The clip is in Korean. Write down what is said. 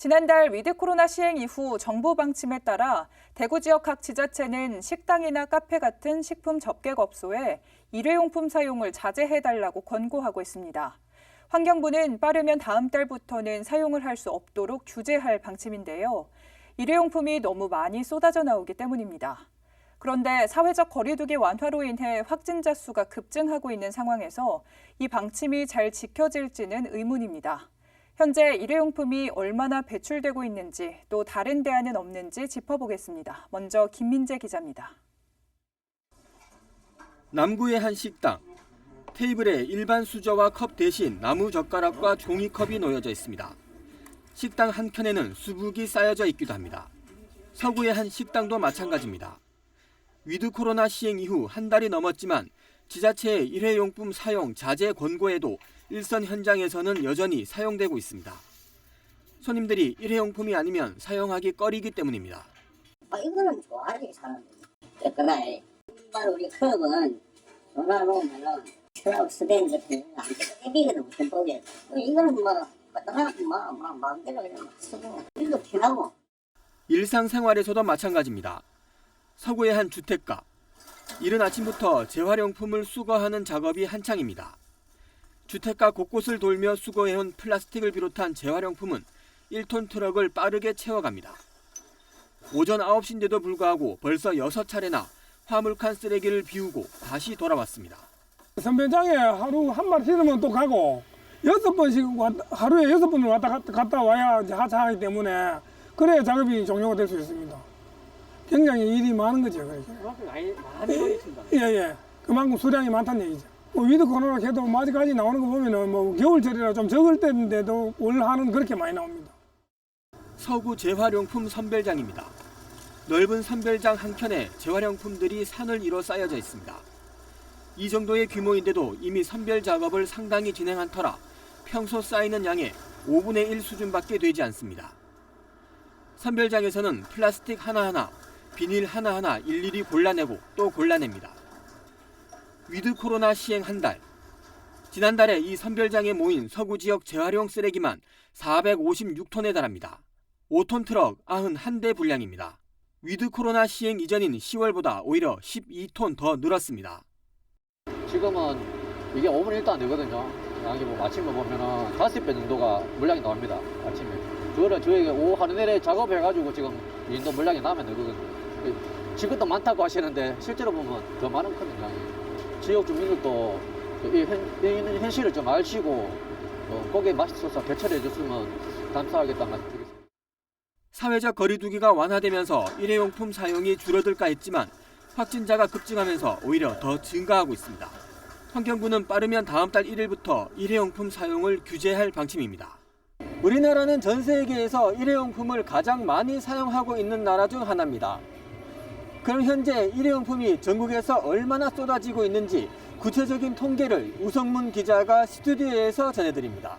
지난달 위드 코로나 시행 이후 정부 방침에 따라 대구 지역 각 지자체는 식당이나 카페 같은 식품 접객업소에 일회용품 사용을 자제해달라고 권고하고 있습니다. 환경부는 빠르면 다음 달부터는 사용을 할 수 없도록 규제할 방침인데요. 일회용품이 너무 많이 쏟아져 나오기 때문입니다. 그런데 사회적 거리두기 완화로 인해 확진자 수가 급증하고 있는 상황에서 이 방침이 잘 지켜질지는 의문입니다. 현재 일회용품이 얼마나 배출되고 있는지 또 다른 대안은 없는지 짚어보겠습니다. 먼저 김민재 기자입니다. 남구의 한 식당. 테이블에 일반 수저와 컵 대신 나무 젓가락과 종이컵이 놓여져 있습니다. 식당 한 켠에는 수북이 쌓여져 있기도 합니다. 서구의 한 식당도 마찬가지입니다. 위드 코로나 시행 이후 한 달이 넘었지만 지자체의 일회용품 사용 자제 권고에도 일선 현장에서는 여전히 사용되고 있습니다. 손님들이 일회용품이 아니면 사용하기 꺼리기 때문입니다. 아, 이거는 좋아하지 사람들이 그러나 정말 우리 클럽은 전화 놓으면은 같은 거안 땡기거든 무슨 보게 이거는 뭐 하나 뭐, 뭐 마음대로 그냥 막 쓰고 이거 티나고 일상생활에서도 마찬가지입니다. 서구의 한 주택가. 이른 아침부터 재활용품을 수거하는 작업이 한창입니다. 주택가 곳곳을 돌며 수거해온 플라스틱을 비롯한 재활용품은 1톤 트럭을 빠르게 채워갑니다. 오전 9시인데도 불구하고 벌써 6차례나 화물칸 쓰레기를 비우고 다시 돌아왔습니다. 선배장에 하루 한 마리 실으면 또 가고 여섯 번씩 왔다- 하루에 여섯 번을 왔다 갔다, 갔다 와야 이제 하차하기 때문에 그래야 작업이 종료가 될 수 있습니다. 굉장히 일이 많은 거죠. 그렇게. 많이 많이 걸리신다. 예, 예. 그만큼 수량이 많다는 얘기죠. 뭐 위드 코로나 해도 뭐 아직까지 나오는 거 보면은 뭐 겨울철이라 좀 적을 때인데도 올 한은 그렇게 많이 나옵니다. 서구 재활용품 선별장입니다. 넓은 선별장 한켠에 재활용품들이 산을 이뤄 쌓여져 있습니다. 이 정도의 규모인데도 이미 선별 작업을 상당히 진행한 터라 평소 쌓이는 양의 5분의 1 수준밖에 되지 않습니다. 선별장에서는 플라스틱 하나하나, 비닐 하나하나 일일이 골라내고 또 골라냅니다. 위드 코로나 시행 한 달. 지난달에 이 선별장에 모인 서구 지역 재활용 쓰레기만 456톤에 달합니다. 5톤 트럭 91대 분량입니다. 위드 코로나 시행 이전인 10월보다 오히려 12톤 더 늘었습니다. 지금은 이게 5분 1도 안 되거든요. 양이 뭐 마친 거 보면은 다섯 배 정도가 물량이 나옵니다. 아침에. 그거를 저희가 오후 하루 내내 작업해가지고 지금 이 정도 물량이 나면 되거든요. 지금도 많다고 하시는데 실제로 보면 더 많은 거든요. 지역 주민들도 이 현, 이 현실을 좀 아시고 어, 고기에 맛있어서 개철해 줬으면 감사하겠다는 말씀 드리겠습니다. 사회적 거리두기가 완화되면서 일회용품 사용이 줄어들까 했지만 확진자가 급증하면서 오히려 더 증가하고 있습니다. 환경부는 빠르면 다음 달 1일부터 일회용품 사용을 규제할 방침입니다. 우리나라는 전 세계에서 일회용품을 가장 많이 사용하고 있는 나라 중 하나입니다. 그럼 현재 일회용품이 전국에서 얼마나 쏟아지고 있는지 구체적인 통계를 우성문 기자가 스튜디오에서 전해드립니다.